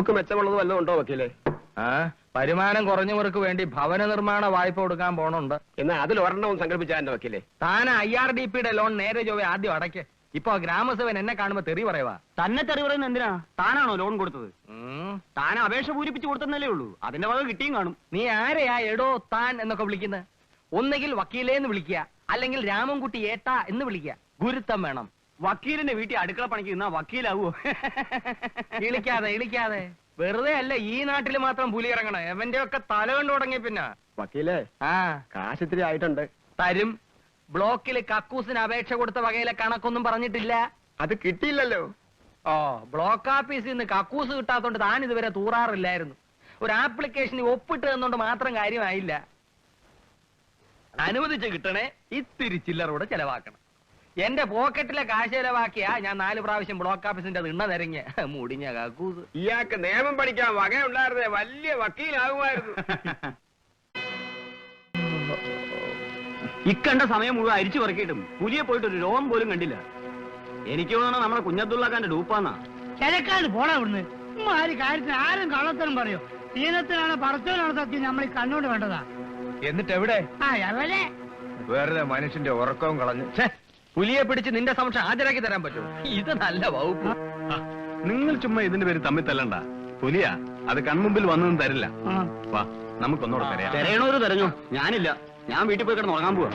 നമുക്ക് മെച്ചമുള്ളത് വല്ലതും ഉണ്ടോ വക്കീലെ? ആ വരുമാനം കുറഞ്ഞവർക്ക് വേണ്ടി ഭവന നിർമ്മാണ വായ്പ കൊടുക്കാൻ പോണുണ്ട്. എന്നാ അതിൽ ഒരെണ്ണവും സങ്കല്പിച്ചാ വക്കീലേ വക്കീലെ? താൻ ഐ ആർ ഡി പിയുടെ ലോൺ നേരെ ചൊവ്വേ ആദ്യം അടയ്ക്ക്. ഇപ്പൊ ഗ്രാമസഭൻ എന്നെ കാണുമ്പോ തെറി പറയുവാ. തന്നെ തെറി പറയുന്നത് എന്തിനാ? താനാണോ ലോൺ കൊടുത്തത്? ഉം. താൻ അപേക്ഷ പൂരിപ്പിച്ചു കൊടുത്തെന്നല്ലേ ഉള്ളൂ. അതിന്റെ വക കിട്ടിയും കാണും. നീ ആരെയാ എടോ താൻ എന്നൊക്കെ വിളിക്കുന്നത് ഒന്നുകിൽ വക്കീലേന്ന് വിളിക്കുക. അല്ലെങ്കിൽ രാമൻകുട്ടി ഏട്ടാ എന്ന് വിളിക്കുക. ഗുരുത്തം വേണം. വക്കീലിന്റെ വീട്ടിൽ അടുക്കള പണിക്ക് നിന്നാ വക്കീലാവോ? ഇളിക്കാതെ ഇളിക്കാതെ. വെറുതെ അല്ല ഈ നാട്ടിൽ മാത്രം പുലി ഇറങ്ങണം. എവന്റെ ഒക്കെ തല കണ്ടു തുടങ്ങി പിന്നെ. വക്കീലേ ആ. കാശിത്തിരി ആയിട്ടുണ്ട്. തരും. ബ്ലോക്കിൽ കക്കൂസിന് അപേക്ഷ കൊടുത്ത വകയിലെ കണക്കൊന്നും പറഞ്ഞിട്ടില്ല. അത് കിട്ടിയില്ലല്ലോ. ഓ ബ്ലോക്ക് ഓഫീസിൽ നിന്ന് കക്കൂസ് കിട്ടാത്തോണ്ട് താൻ ഇതുവരെ തൂറാറില്ലായിരുന്നു. ഒരു ആപ്ലിക്കേഷന് ഒപ്പിട്ട് തന്നോണ്ട് മാത്രം കാര്യമായില്ല. അനുവദിച്ച് കിട്ടണേ ഇത്തിരി ചില്ലറൂടെ ചെലവാക്കണം. എന്റെ പോക്കറ്റിലെ കാശ് ചെലവാക്കിയാ ഞാൻ നാല് പ്രാവശ്യം ബ്ലോക്ക് ഓഫീസിന്റെ ഇണ്ണ നിരങ്ങ മുടിഞ്ഞ കാക്കൂസ്. ഇയാൾക്ക് നിയമം പഠിക്കാൻ വകയുണ്ടായിരുന്നേ വലിയ വക്കീലാകുമായിരുന്നു. ഇക്കണ്ട സമയം മുഴുവൻ അരിച്ചു പറക്കിയിട്ടും പുലിയെ പോയിട്ട് ഒരു രോഗം പോലും കണ്ടില്ല. എനിക്ക് തോന്നണം നമ്മുടെ കുഞ്ഞബ്ദുള്ളക്കാന്റെ ഡൂപ്പാന്നാ. കിഴക്കാട് പോടാ ഇവിടുന്ന്. ഉമ്മാരി കാര്യത്തിന് ആരും കള്ളത്തരം പറയോ? ദീനത്തിനാണ് പറച്ചോനാണ് സത്യം നമ്മൾ ഈ കണ്ണോട് വേണ്ടതാ എന്നിട്ട് എവിടെ ആ എവിടെ? വെറുതെ മനുഷ്യന്റെ ഉറക്കവും കളഞ്ഞു. ഛേ, പുലിയെ പിടിച്ച് നിന്റെ സമക്ഷം ഹാജരാക്കി തരാൻ പറ്റും ഇത് നല്ല വകുപ്പ്. നിങ്ങൾ ചുമ്മാ ഇതിന്റെ പേര് തമ്മിൽ തല്ലണ്ട. പുലിയാ അത് കൺമുമ്പിൽ വന്നൊന്നും തരില്ല. വാ നമുക്കൊന്നോട് തരാം തെരയണോര് തെരഞ്ഞു. ഞാനില്ല. ഞാൻ വീട്ടിൽ പോയി കിടന്ന് ഉറങ്ങാൻ പോവാ.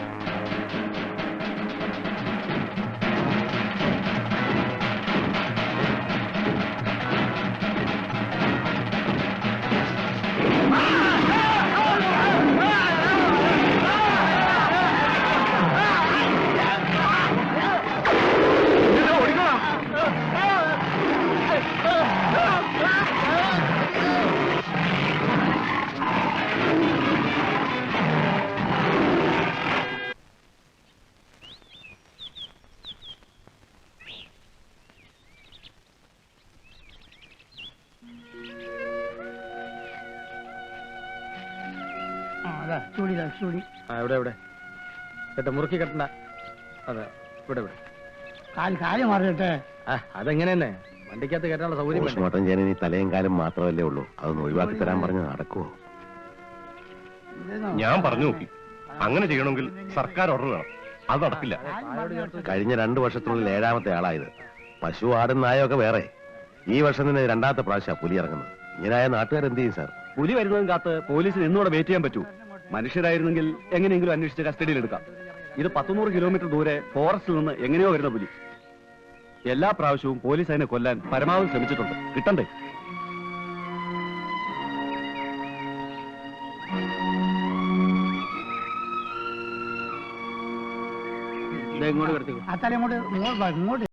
മുറുക്കി കെട്ടണ്ട. അതെ ഇവിടെ ഇവിടെ. കാൽ കാൽ മാറിയിട്ടെ അതെങ്ങനെ തന്നെ വണ്ടിക്കകത്ത് കയറ്റാനുള്ള സൗകര്യം മട്ടൻ പോസ്റ്റ്മോർട്ടം ചെയ്യാൻ ഇനി തലയും കാലം മാത്രമല്ലേ ഉള്ളൂ. അതൊന്ന് ഒഴിവാക്കി തരാൻ പറഞ്ഞ് നടക്കുവോ? ഞാൻ പറഞ്ഞു നോക്കി. അങ്ങനെ ചെയ്യണമെങ്കിൽ സർക്കാർ ഓർഡർ വേണം. അത് നടക്കില്ല. കഴിഞ്ഞ രണ്ടു വർഷത്തിനുള്ളിൽ ഏഴാമത്തെ ആളായത്. പശു ആടും നായൊക്കെ വേറെ. ഈ വർഷം തന്നെ രണ്ടാമത്തെ പ്രാവശ്യമാണ് പുലി ഇറങ്ങുന്നത്. ഇങ്ങനായ നാട്ടുകാർ എന്ത് ചെയ്യും സാർ? പുലി വരുന്നതും കാത്ത് പോലീസിന് ഇന്നുകൂടെ വെയിറ്റ് ചെയ്യാൻ പറ്റൂ. മനുഷ്യരായിരുന്നെങ്കിൽ എങ്ങനെയെങ്കിലും അന്വേഷിച്ച് കസ്റ്റഡിയിൽ എടുക്കാം. ഇത് പത്തുനൂറ് കിലോമീറ്റർ ദൂരെ ഫോറസ്റ്റിൽ നിന്ന് എങ്ങനെയോ വരുന്ന പുലി. എല്ലാ പ്രാവശ്യവും പോലീസ് അതിനെ കൊല്ലാൻ പരമാവധി ശ്രമിച്ചിട്ടുണ്ട്. കിട്ടണ്ടേ? ഇങ്ങോട്ട് ഇങ്ങോട്ട്.